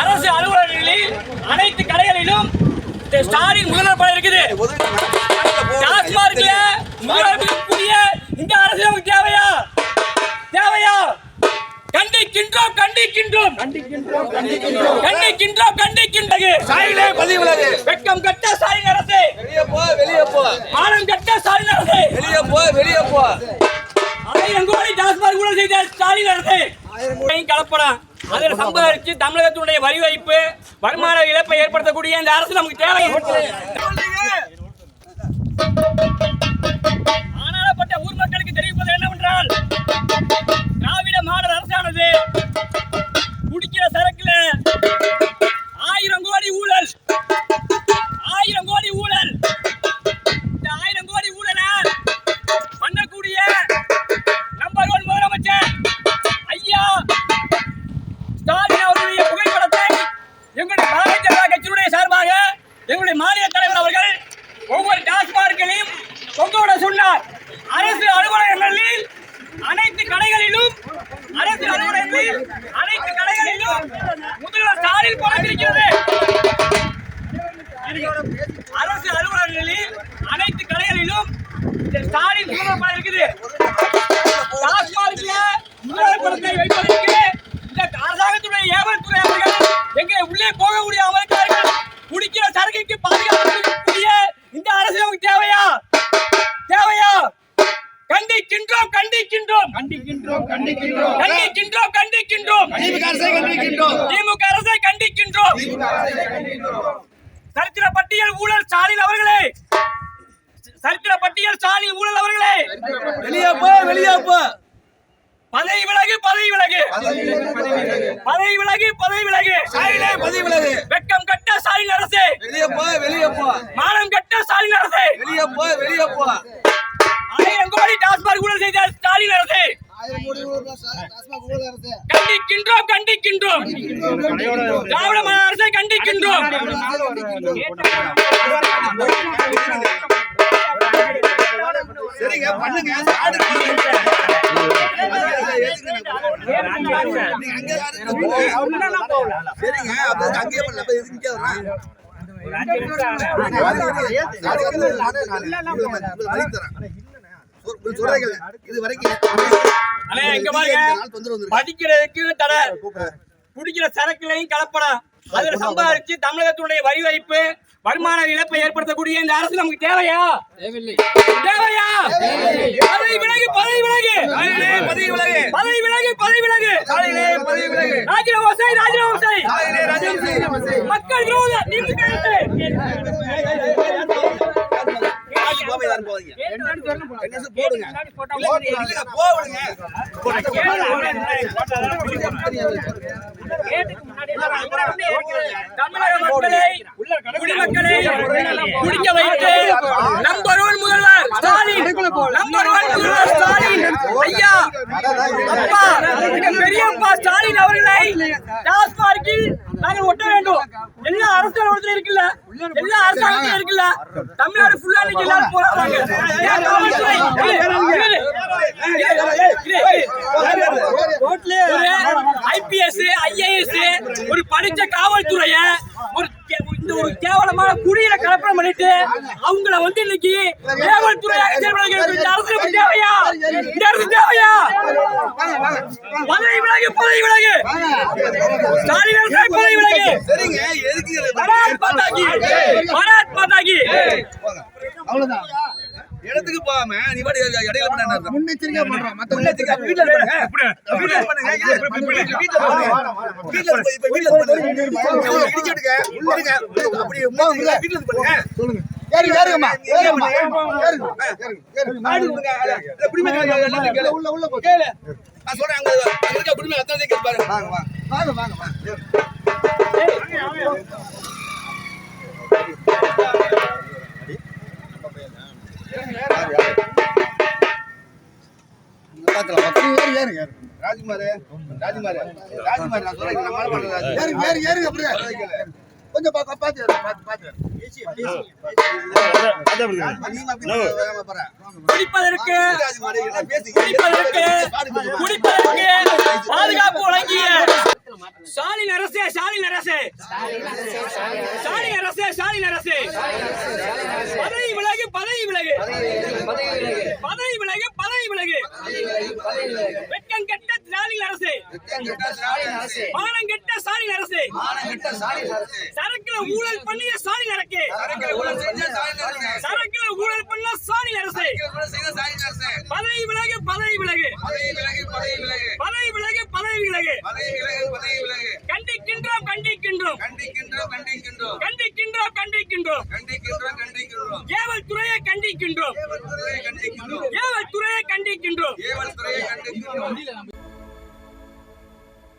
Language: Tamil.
அரசு அலுவலர்களில் அனைத்து கடைகளிலும் ஸ்டாரின் முதல்வர் படம் இருக்குது. டாஸ்மார்க்ல முதல்வர் புதிய இந்த அரசு நமக்கு தேவையா? தேவையா? கண்டிக்கின்றோம் கண்டிக்கின்றோம். கண்டிக்கின்றோம் கண்டிக்கின்றோம் கண்டிக்கின்றது. சாயிலே பதிவுள்ளது. வெட்கம் கட்ட சாயின் அரசு. வெளியே போ வெளியே போ. ஆழம் கட்ட சாயின் அரசு. வெளியே போ வெளியே போ. அதை கூட செய்த ஸ்டாலின் அரசு. கலப்படம் அதில் சம்பாதிச்சு தமிழகத்தினுடைய வரி வைப்பு வருமான இழப்பை ஏற்படுத்தக்கூடிய இந்த அரசு நமக்கு தேவை. ஆனாலப்பட்ட ஊர் மக்களுக்கு தெரிவிப்பது என்னவென்றால் திராவிட மாடல் அரசானது ஸ்டாலின் முதல்வர் படம் இருக்குது. டாஸ்மார்க்ல முதல்வர் படத்தை வைப்பதற்கு இந்த அரசாங்கத்துடைய ஏவல் துறை அவர்கள் எங்களை உள்ளே போக முடியாமல் இருக்கிறார்கள் குடிக்கிற சரக்குக்கு பாதுகாக்கக்கூடிய இந்த அரசு நமக்கு தேவையா? தேவையா? கண்டிக்கின்றோம் கண்டிக்கின்றோம். கண்டிக்கின்றோம் கண்டிக்கின்றோம். கண்டிக்கின்றோம் கண்டிக்கின்றோம். திமுக அரசை கண்டிக்கின்றோம். திமுக அரசை கண்டிக்கின்றோம். சரித்திர பட்டியல் ஊழல் ஸ்டாலின் அவர்களே சரித்திர பட்டியல் ஸ்டாலின் ஊழல் அவர்களே. வெளியே போ வெளியே போ. பதவி விலகு பதவி விலகு. பதவி விலகு பதவி விலகு. சாயிலே பதிவுலகு வெட்கம் கட்ட ஸ்டாலின் அரசு. வெளியே போ வெளியே போ. மானம் கட்ட ஸ்டாலின் அரசு. வெளியே போ வெளியே போ. ஆயிரம் கோடி டாஸ்மாக் ஊழல் செய்த ஸ்டாலின் அரசு. கண்டிக்கின்றோம் கண்டிக்கின்றோம். திராவிட மாடல் அரசை கண்டிக்கின்றோம். சரிங்க பண்ணுங்க. சரிங்க அப்ப அங்கேயே பண்ணல அப்ப எதுக்கு இங்கே வர்றேன்? இது வரைக்கும். படிக்கிறதுக்கு தடை குடிக்கிற சரக்குலையும் கலப்படம். அதுல சம்பாதிச்சு தமிழகத்துடைய வரி வைப்பு வருமான இழப்பை ஏற்படுத்தக்கூடிய இந்த அரசு நமக்கு தேவையா? தேவையா? பதவி விலகு பதவி விலகு. பதவி விலகு. பதவி விலகு. பதவி விலகு பதவி விலகு. ராஜினாமா செய் ராஜினாமா செய். மக்கள் விரோத திமுக போடுங்க? தமிழக மக்களை குடிமக்களை குடிக்க வைத்து நம்பர் ஒன் முதல்வர் ஸ்டாலின். நம்பர் ஒன் முதல்வர் ஸ்டாலின். ஐயா அப்பா பெரியப்பா ஸ்டாலின் அவர்களை டாஸ்மார்க்கில் நாங்கள் ஒட்ட வேண்டும். எல்லா அரசு அலுவலகத்திலும் இருக்குல்ல? எல்லா அரசாங்கத்திலும் இருக்குல்ல? தமிழ்நாடு ஃபுல்லா இன்னைக்கு எல்லாரும் காவல்துறை ஐபிஎஸ் ஐஏஎஸ் ஒரு படிச்ச காவல்துறைய இந்த ஒரு கேவலமான குடியில கலப்படம் பண்ணிட்டு அவங்கள வந்து இன்னைக்கு காவல்துறையாக செயல்படுகிறது இந்த அரசு தேவையா? இந்த அரசு தேவையா? பதவி விலகு பதவி விலகு. ஸ்டாலின் அரசே பதவி விலகு? பராத் மாதா கி பராத் மாதா கி இடத்துக்கு போகாம நீ பாட்டு இடையில பண்ண? முன்னெச்சரிக்கை பண்றோம் மத்த முன்னெச்சரிக்கை. வீட்டுல பண்ணுங்க. வீட்டுல பண்ணுங்க. இது, வீட்டுல பண்ணுங்க. வீட்டுல போய் இப்ப வீட்டுல பண்ணுங்க. எவ்வளவு இடிச்சு விடுங்க இருங்க. அப்படி முன்னெச்சரிக்கை வீட்டுல இருந்து பண்ணுங்க. சொல்லுங்க. ஏறுங்க ஏறுங்க விடுங்க குடிமை கேளு. உள்ள உள்ள போ கேளு. நான் சொல்றேன் அங்க அங்க இருக்க குடிமை அத்தனை கேட்டு பாருங்க வாங்க வாங்க. வாங்க வாங்க வாங்க. ஏறுங்க ராஜ்குமார். ராஜ்குமார். கொஞ்சம் பாத்து பாத்து பாத்து பாத்து குடிப்பதற்கு குடிப்பதற்கு பாதுகாப்பு வழங்கிய ஸ்டாலின் அரசே ஷாலின் அரசே. ஸ்டாலின் அரசே ஸ்டாலின் அரசே. பதவி விலகு பதவி விலகு. பதவி விலகு பதவி விலகு. மானங்கெட்ட சாரி அரசு. சரக்குல ஊழல் பண்ணிய சாரி அரக்கு. சரக்குல சாரி அரசு. பதவி விலகு பதவி விலகு. பதவி விலகு பதவி விலகு. கண்டிக்கின்றோம் கண்டிக்கின்றோம். கண்டிக்கின்றோம் கண்டிக்கின்றோம். துறையை கண்டிக்கின்றோம். ஏவல் துறையை கண்டிக்கின்றோம். துறையை கண்டிக்கின்றோம்.